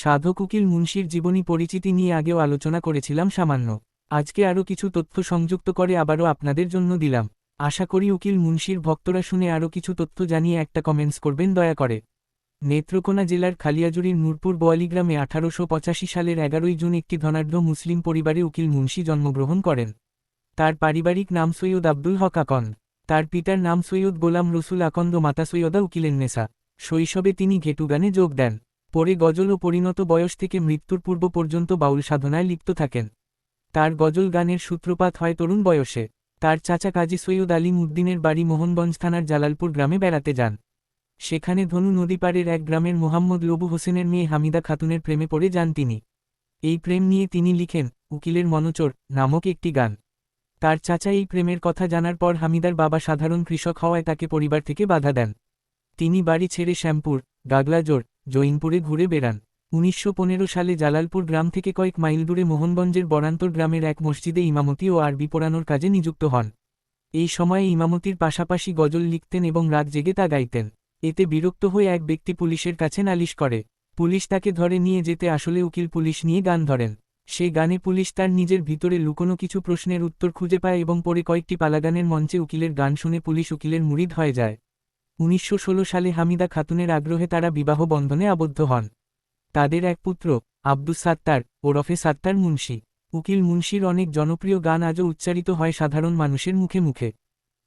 সাধক উকিল মুন্সির জীবনী পরিচিতি নিয়ে আগেও আলোচনা করেছিলাম সামান্য। আজকে আরও কিছু তথ্য সংযুক্ত করে আবারও আপনাদের জন্য দিলাম। আশা করি উকিল মুন্সির ভক্তরা শুনে আরও কিছু তথ্য জানিয়ে একটা কমেন্টস করবেন, দয়া করে। নেত্রকোনা জেলার খালিয়াজুরির নূরপুর বোয়ালি গ্রামে আঠারোশো পঁচাশি সালের এগারোই জুন একটি ধনাঢ্য মুসলিম পরিবারে উকিল মুন্সি জন্মগ্রহণ করেন। তার পারিবারিক নাম সৈয়দ আব্দুল হক আকন্দ তার পিতার নাম সৈয়দ গোলাম রসুল আকন্দ মাতা সৈয়দা উকিলেন্নেসা শৈশবে তিনি ঘেটুগানে যোগ দেন। পরে গজল ও পরিণত বয়স থেকে মৃত্যুর পূর্ব পর্যন্ত বাউল সাধনায় লিপ্ত থাকেন। তার গজল গানের সূত্রপাত হয় তরুণ বয়সে। তার চাচা কাজী সৈয়দ আলিম উদ্দিনের বাড়ি মোহনগঞ্জ থানার জালালপুর গ্রামে বেড়াতে যান। সেখানে ধনু নদীপাড়ের এক গ্রামের মোহাম্মদ লবু হোসেনের মেয়ে হামিদা খাতুনের প্রেমে পড়ে যান তিনি। এই প্রেম নিয়ে তিনি লিখেন, উকিলের মনোচর নামক একটি গান। তার চাচা এই প্রেমের কথা জানার পর হামিদার বাবা সাধারণ কৃষক হওয়ায় তাকে পরিবার থেকে বাধা দেন। তিনি বাড়ি ছেড়ে শ্যামপুর গাগলাজোর জৈনপুরে ঘুরে বেড়ান। উনিশশো পনেরো সালে জালালপুর গ্রাম থেকে কয়েক মাইল দূরে মোহনগঞ্জের বরান্তর গ্রামের এক মসজিদে ইমামতি ও আরবি পড়ানোর কাজে নিযুক্ত হন। এই সময়ে ইমামতির পাশাপাশি গজল লিখতেন এবং রাত জেগে তা গাইতেন। এতে বিরক্ত হয়ে এক ব্যক্তি পুলিশের কাছে নালিশ করে, পুলিশ তাকে ধরে নিয়ে যেতে আসলে উকিল পুলিশ নিয়ে গান ধরেন। সে গানে পুলিশ তার নিজের ভিতরে লুকোনো কিছু প্রশ্নের উত্তর খুঁজে পায় এবং পরে কয়েকটি পালাগানের মঞ্চে উকিলের গান শুনে পুলিশ উকিলের মুরিদ হয়ে যায়। উনিশশো ষোলো সালে হামিদা খাতুনের আগ্রহে তারা বিবাহ বন্ধনে আবদ্ধ হন। তাদের এক পুত্র, আব্দুস সাত্তার, ওরফে সাত্তার মুন্সি। উকিল মুন্সির অনেক জনপ্রিয় গান আজও উচ্চারিত হয় সাধারণ মানুষের মুখে মুখে।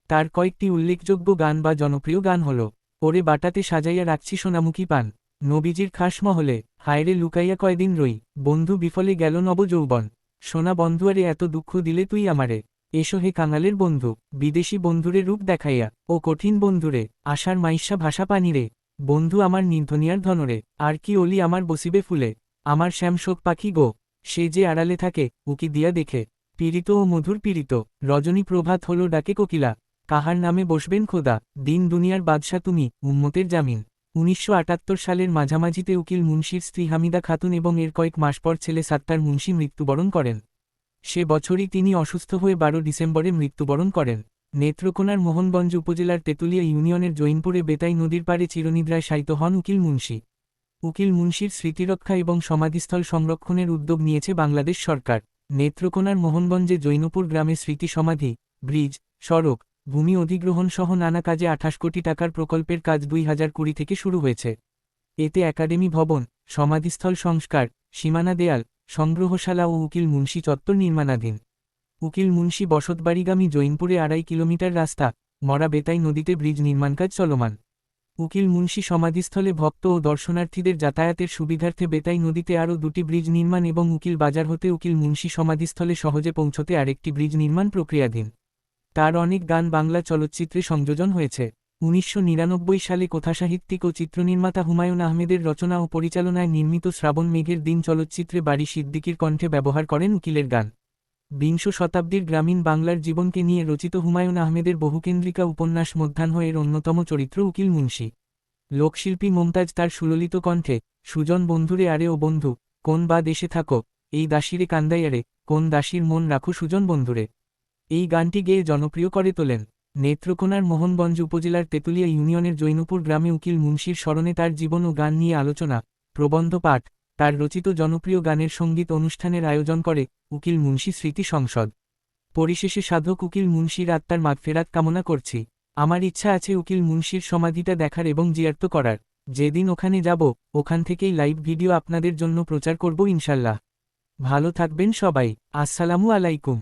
তার কয়েকটি উল্লেখযোগ্য গান বা জনপ্রিয় গান হল, ওরে বাটাতে সাজাইয়া রাখছি সোনামুখী পান, নবীজির খাস মহলে, হায়রে লুকাইয়া কয়দিন রই, বন্ধু বিফলে গেল নব যৌবন সোনা বন্ধুয়ারে এত দুঃখ দিলে তুই আমারে। এসো হে কাঙালের বন্ধু, বিদেশি বন্ধুরে রূপ দেখাইয়া, ও কঠিন বন্ধুরে আশার মাইশা ভাষা পানিরে, বন্ধু আমার নির্ধনিয়ার ধনরে, আর কি অলি আমার বসিবে ফুলে, আমার শ্যামশোক পাখি গো, সে যে আড়ালে থাকে, উকি দিয়া দেখে, পীড়িত ও মধুর পীড়িত, রজনী প্রভাত হল ডাকে কোকিলা, কাহার নামে বসবেন খোদা, দিন দুনিয়ার বাদশা তুমি, উম্মতের জামিন। উনিশশো আটাত্তর সালের মাঝামাঝিতে উকিল মুন্সির স্ত্রী হামিদা খাতুন এবং এর কয়েক মাস পর ছেলে সাত্তার মুন্সি মৃত্যুবরণ করেন। সে বছরই তিনি অসুস্থ হয়ে বারো ডিসেম্বরে মৃত্যুবরণ করেন। নেত্রকোনার মোহনগঞ্জ উপজেলার তেতুলিয়া ইউনিয়নের জৈনপুরে বেতাই নদীর পাড়ে চিরনিদ্রায় শায়িত হন উকিল মুন্সি। উকিল মুন্সির স্মৃতিরক্ষা এবং সমাধিস্থল সংরক্ষণের উদ্যোগ নিয়েছে বাংলাদেশ সরকার। নেত্রকোনার মোহনগঞ্জে জৈনপুর গ্রামে স্মৃতি সমাধি ব্রিজ, সড়ক, ভূমি অধিগ্রহণ সহ নানা কাজে আঠাশ কোটি টাকার প্রকল্পের কাজ দুই হাজার কুড়ি থেকে শুরু হয়েছে। এতে একাডেমি ভবন, সমাধিস্থল সংস্কার, সীমানা দেয়াল সংগ্রহশালা ও উকিল মুন্সি চত্বর নির্মাণাধীন। উকিল মুন্সি বসতবাড়িগামী জৈনপুরে আড়াই কিলোমিটার রাস্তা, মরা বেতাই নদীতে ব্রিজ নির্মাণ কাজ চলমান। উকিল মুন্সি সমাধিস্থলে ভক্ত ও দর্শনার্থীদের যাতায়াতের সুবিধার্থে বেতাই নদীতে আরও দুটি ব্রিজ নির্মাণ এবং উকিল বাজার হতে উকিল মুন্সি সমাধিস্থলে সহজে পৌঁছতে আরেকটি ব্রিজ নির্মাণ প্রক্রিয়াধীন। তার অনেক গান বাংলা চলচ্চিত্রে সংযোজন হয়েছে। উনিশশো নিরানব্বই সালে কথাসাহিত্যিক ও চিত্রনির্মাতা হুমায়ুন আহমেদের রচনা ও পরিচালনায় নির্মিত শ্রাবণ মেঘের দিন চলচ্চিত্রে বাড়ি সিদ্দিকির কণ্ঠে ব্যবহার করেন উকিলের গান। বিংশ শতাব্দীর গ্রামীণ বাংলার জীবনকে নিয়ে রচিত হুমায়ুন আহমেদের বহুকেন্দ্রিকা উপন্যাস মধ্যাহ্ন এর অন্যতম চরিত্র উকিল মুন্সি। লোকশিল্পী মমতাজ তার সুললিত কণ্ঠে, সুজন বন্ধুরে আরে ও বন্ধু, কোন বা দেশে থাকো, এই দাসিরে কান্দাইয়ারে, কোন দাসীর মন রাখো সুজন বন্ধুরে। এই গানটি গেয়ে জনপ্রিয় করে তোলেন। নেত্রকোনার মোহনগঞ্জ উপজেলার তেতুলিয়া ইউনিয়নের জৈনপুর গ্রামে উকিল মুন্সির স্মরণে তার জীবন ও গান নিয়ে আলোচনা, প্রবন্ধ পাঠ, তার রচিত জনপ্রিয় গানের সংগীত অনুষ্ঠানের আয়োজন করে উকিল মুন্সি স্মৃতি সংসদ। পরিশেষে সাধক উকিল মুন্সির আত্মার মাগফেরাত কামনা করছি। আমার ইচ্ছা আছে উকিল মুন্সির সমাধিটা দেখার এবং জিয়ার্ত করার। যেদিন ওখানে যাব, ওখান থেকেই লাইভ ভিডিও আপনাদের জন্য প্রচার করব ইনশাল্লাহ। ভালো থাকবেন সবাই। আসসালামু আলাইকুম।